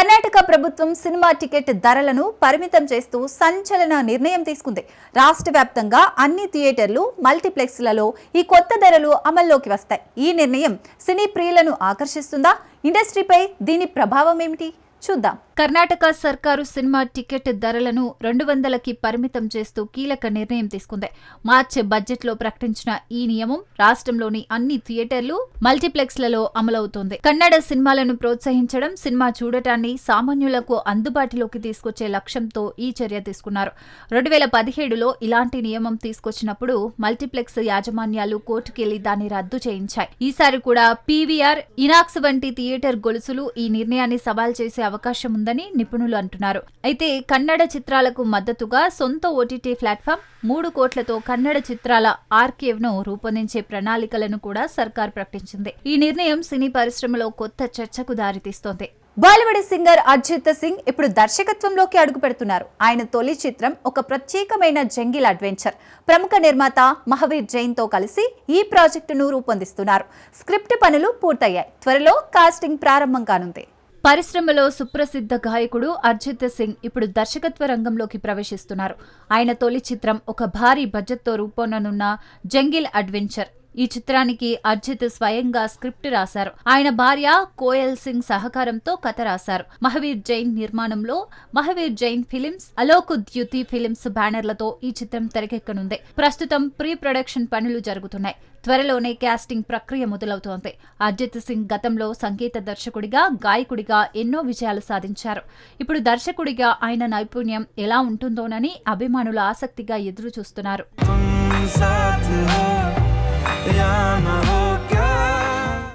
కర్ణాటక ప్రభుత్వం cinema ticket ధరలను పరిమితం చేస్తూ సంచలన నిర్ణయం తీసుకుంది. రాష్ట్ర వ్యాప్తంగా అన్ని థియేటర్లు మల్టీప్లెక్స్లలో ఈ కొత్త ధరలు అమల్లోకి వస్తాయి. ఈ నిర్ణయం సినీ ప్రియులను ఆకర్షిస్తుందా? ఇండస్ట్రీపై దీని ప్రభావం ఏమిటి? చూద్దాం. కర్ణాటక సర్కారు సినిమా టికెట్ ధరలను రెండు వందలకి పరిమితం చేస్తూ కీలక నిర్ణయం తీసుకుంది. మార్చి బడ్జెట్లో ప్రకటించిన ఈ నియమం రాష్ట్రంలోని అన్ని థియేటర్లు మల్టీప్లెక్స్లలో అమలవుతోంది. కన్నడ సినిమాలను ప్రోత్సహించడం సినిమా చూడటాన్ని సామాన్యులకు అందుబాటులోకి తీసుకొచ్చే లక్ష్యంతో ఈ చర్య తీసుకున్నారు. రెండు వేల పదిహేడులో ఇలాంటి నియమం తీసుకొచ్చినప్పుడు మల్టీప్లెక్స్ యాజమాన్యాలు కోర్టుకెళ్ళి దాన్ని రద్దు చేయించాయి. ఈసారి కూడా పీవీఆర్ ఇనాక్స్ వంటి థియేటర్ గొలుసులు ఈ నిర్ణయాన్ని సవాల్ చేసే అవకాశం ఉందని నిపుణులు అంటున్నారు. అయితే కన్నడ చిత్రాలకు మద్దతుగా సొంత ఓటీటీ ప్లాట్ఫామ్ మూడు కోట్లతో కన్నడ చిత్రాల ఆర్కేవ్ను రూపొందించే ప్రణాళికలను కూడా సర్కార్ ప్రకటించింది. ఈ నిర్ణయం సినీ పరిశ్రమలో కొత్త చర్చకు దారితీస్తోంది. బాలీవుడ్ సింగర్ అర్జిత్ సింగ్ ఇప్పుడు దర్శకత్వంలోకి అడుగు పెడుతున్నారు. ఆయన తొలి చిత్రం ఒక ప్రత్యేకమైన జంగిల్ అడ్వెంచర్. ప్రముఖ నిర్మాత మహావీర్ జైన్తో కలిసి ఈ ప్రాజెక్టును రూపొందిస్తున్నారు. స్క్రిప్ట్ పనులు పూర్తయ్యాయి. త్వరలో కాస్టింగ్ ప్రారంభం కానుంది. పరిశ్రమలో సుప్రసిద్ధ గాయకుడు అర్జిత్ సింగ్ ఇప్పుడు దర్శకత్వ రంగంలోకి ప్రవేశిస్తున్నారు. ఆయన తొలి చిత్రం ఒక భారీ బడ్జెట్తో రూపొందనున్న జంగిల్ అడ్వెంచర్. ఈ చిత్రానికి అర్జిత్ స్వయంగా స్క్రిప్ట్ రాశారు. ఆయన భార్య కోయల్ సింగ్ సహకారంతో కథ రాశారు. మహావీర్ జైన్ నిర్మాణంలో మహావీర్ జైన్ ఫిలిమ్స్ అలోక్ ద్యుతి ఫిలిమ్స్ బ్యానర్లతో ఈ చిత్రం తెరకెక్కనుంది. ప్రస్తుతం ప్రీ ప్రొడక్షన్ పనులు జరుగుతున్నాయి. త్వరలోనే కాస్టింగ్ ప్రక్రియ మొదలవుతోంది. అర్జిత్ సింగ్ గతంలో సంగీత దర్శకుడిగా గాయకుడిగా ఎన్నో విజయాలు సాధించారు. ఇప్పుడు దర్శకుడిగా ఆయన నైపుణ్యం ఎలా ఉంటుందోనని అభిమానులు ఆసక్తిగా ఎదురు చూస్తున్నారు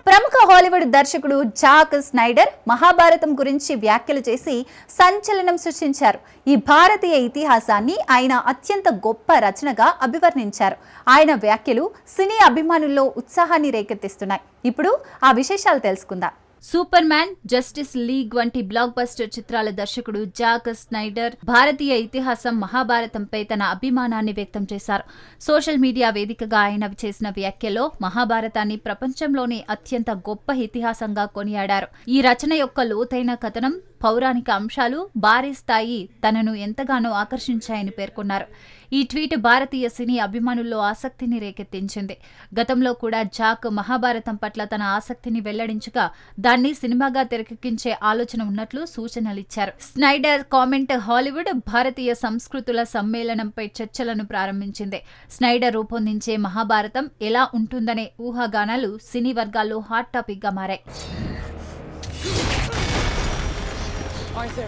ప్రముఖ హాలీవుడ్ దర్శకుడు జాక్ స్నైడర్ మహాభారతం గురించి వ్యాఖ్యలు చేసి సంచలనం సృష్టించారు. ఈ భారతీయ ఇతిహాసాన్ని ఆయన అత్యంత గొప్ప రచనగా అభివర్ణించారు. ఆయన వ్యాఖ్యలు సినీ అభిమానుల్లో ఉత్సాహాన్ని రేకెత్తిస్తున్నాయి. ఇప్పుడు ఆ విశేషాలు తెలుసుకుందాం. సూపర్ మ్యాన్ జస్టిస్ లీగ్ వంటి బ్లాక్ బస్టర్ చిత్రాల దర్శకుడు జాక్ స్నైడర్ భారతీయ ఇతిహాసం మహాభారతంపై తన అభిమానాన్ని వ్యక్తం చేశారు. సోషల్ మీడియా వేదికగా ఆయన చేసిన వ్యాఖ్యలో మహాభారతాన్ని ప్రపంచంలోనే అత్యంత గొప్ప ఇతిహాసంగా కొనియాడారు. ఈ రచన యొక్క లోతైన కథనం పౌరాణిక అంశాలు భారీ స్థాయి తనను ఎంతగానో ఆకర్షించాయని పేర్కొన్నారు. ఈ ట్వీట్ భారతీయ సినీ అభిమానుల్లో ఆసక్తిని రేకెత్తించింది. గతంలో కూడా జాక్ మహాభారతం పట్ల తన ఆసక్తిని వెల్లడించగా దాన్ని సినిమాగా తెరకెక్కించే ఆలోచన ఉన్నట్లు సూచనలిచ్చారు. స్నైడర్ కామెంట్ హాలీవుడ్ భారతీయ సంస్కృతుల సమ్మేళనంపై చర్చలను ప్రారంభించింది. స్నైడర్ రూపొందించే మహాభారతం ఎలా ఉంటుందనే ఊహాగానాలు సినీ వర్గాల్లో హాట్ టాపిక్గా మారాయి. Arthur,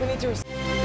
we need to...